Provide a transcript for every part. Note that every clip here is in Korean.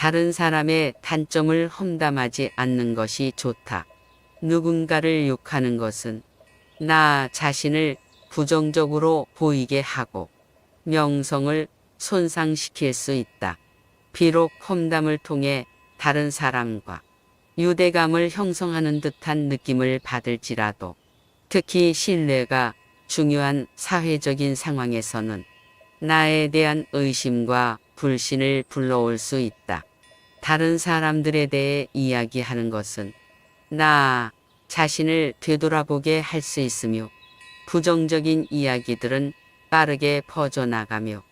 다른 사람의 단점을 험담하지 않는 것이 좋다. 누군가를 욕하는 것은 나 자신을 부정적으로 보이게 하고 명성을 손상시킬 수 있다. 비록 험담을 통해 다른 사람과 유대감을 형성하는 듯한 느낌을 받을지라도 특히 신뢰가 중요한 사회적인 상황에서는 나에 대한 의심과 불신을 불러올 수 있다. 다른 사람들에 대해 이야기하는 것은 나 자신을 되돌아보게 할 수 있으며 부정적인 이야기들은 빠르게 퍼져나가며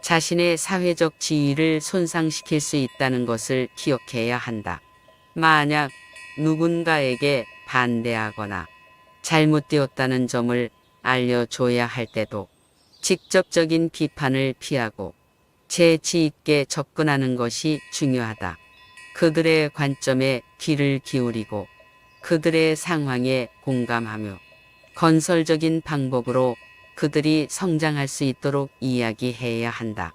자신의 사회적 지위를 손상시킬 수 있다는 것을 기억해야 한다. 만약 누군가에게 반대하거나 잘못되었다는 점을 알려줘야 할 때도 직접적인 비판을 피하고 재치 있게 접근하는 것이 중요하다. 그들의 관점에 귀를 기울이고 그들의 상황에 공감하며 건설적인 방법으로 그들이 성장할 수 있도록 이야기해야 한다.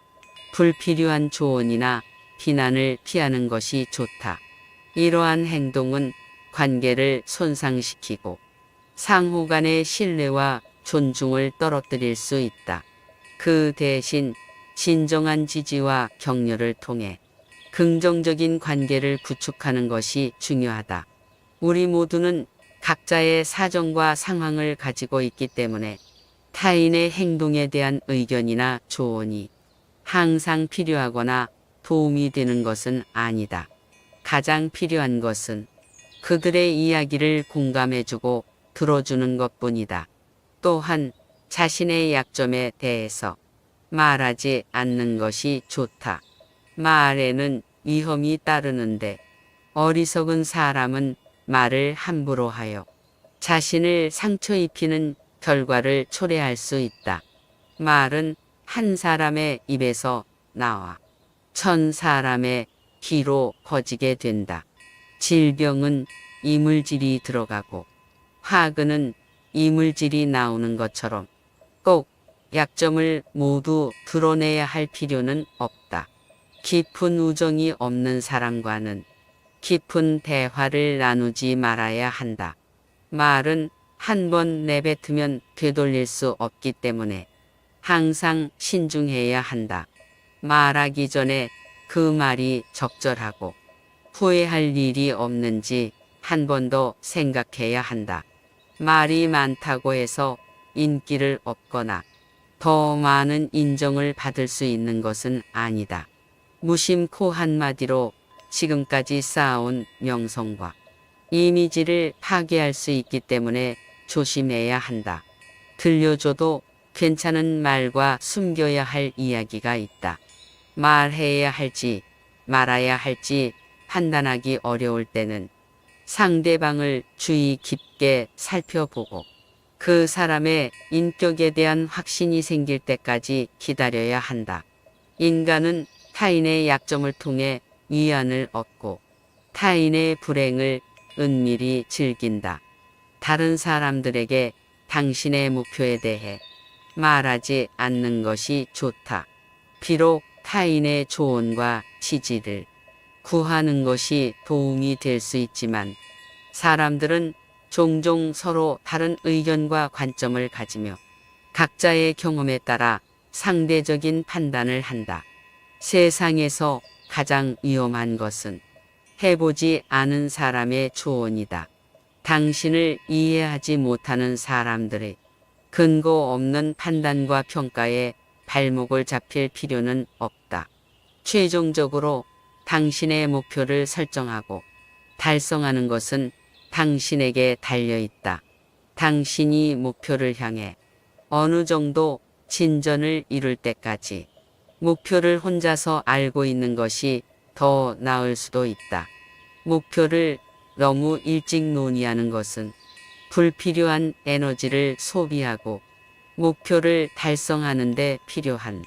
불필요한 조언이나 비난을 피하는 것이 좋다. 이러한 행동은 관계를 손상시키고 상호 간의 신뢰와 존중을 떨어뜨릴 수 있다. 그 대신 진정한 지지와 격려를 통해 긍정적인 관계를 구축하는 것이 중요하다. 우리 모두는 각자의 사정과 상황을 가지고 있기 때문에 타인의 행동에 대한 의견이나 조언이 항상 필요하거나 도움이 되는 것은 아니다. 가장 필요한 것은 그들의 이야기를 공감해주고 들어주는 것 뿐이다. 또한 자신의 약점에 대해서 말하지 않는 것이 좋다. 말에는 위험이 따르는데 어리석은 사람은 말을 함부로 하여 자신을 상처 입히는 결과를 초래할 수 있다. 말은 한 사람의 입에서 나와 천 사람의 귀로 퍼지게 된다. 질병은 이물질이 들어가고 화근은 이물질이 나오는 것처럼 꼭 약점을 모두 드러내야 할 필요는 없다. 깊은 우정이 없는 사람과는 깊은 대화를 나누지 말아야 한다. 말은 한 번 내뱉으면 되돌릴 수 없기 때문에 항상 신중해야 한다. 말하기 전에 그 말이 적절하고 후회할 일이 없는지 한 번 더 생각해야 한다. 말이 많다고 해서 인기를 얻거나 더 많은 인정을 받을 수 있는 것은 아니다. 무심코 한마디로 지금까지 쌓아온 명성과 이미지를 파괴할 수 있기 때문에 조심해야 한다. 들려줘도 괜찮은 말과 숨겨야 할 이야기가 있다. 말해야 할지 말아야 할지 판단하기 어려울 때는 상대방을 주의 깊게 살펴보고 그 사람의 인격에 대한 확신이 생길 때까지 기다려야 한다. 인간은 타인의 약점을 통해 위안을 얻고 타인의 불행을 은밀히 즐긴다. 다른 사람들에게 당신의 목표에 대해 말하지 않는 것이 좋다. 비록 타인의 조언과 지지를 구하는 것이 도움이 될 수 있지만 사람들은 종종 서로 다른 의견과 관점을 가지며 각자의 경험에 따라 상대적인 판단을 한다. 세상에서 가장 위험한 것은 해보지 않은 사람의 조언이다. 당신을 이해하지 못하는 사람들의 근거 없는 판단과 평가에 발목을 잡힐 필요는 없다. 최종적으로 당신의 목표를 설정하고 달성하는 것은 당신에게 달려 있다. 당신이 목표를 향해 어느 정도 진전을 이룰 때까지 목표를 혼자서 알고 있는 것이 더 나을 수도 있다. 목표를 너무 일찍 논의하는 것은 불필요한 에너지를 소비하고 목표를 달성하는데 필요한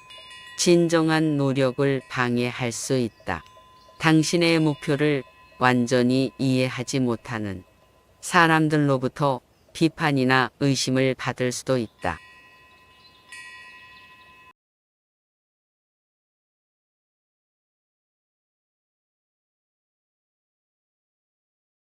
진정한 노력을 방해할 수 있다. 당신의 목표를 완전히 이해하지 못하는 사람들로부터 비판이나 의심을 받을 수도 있다.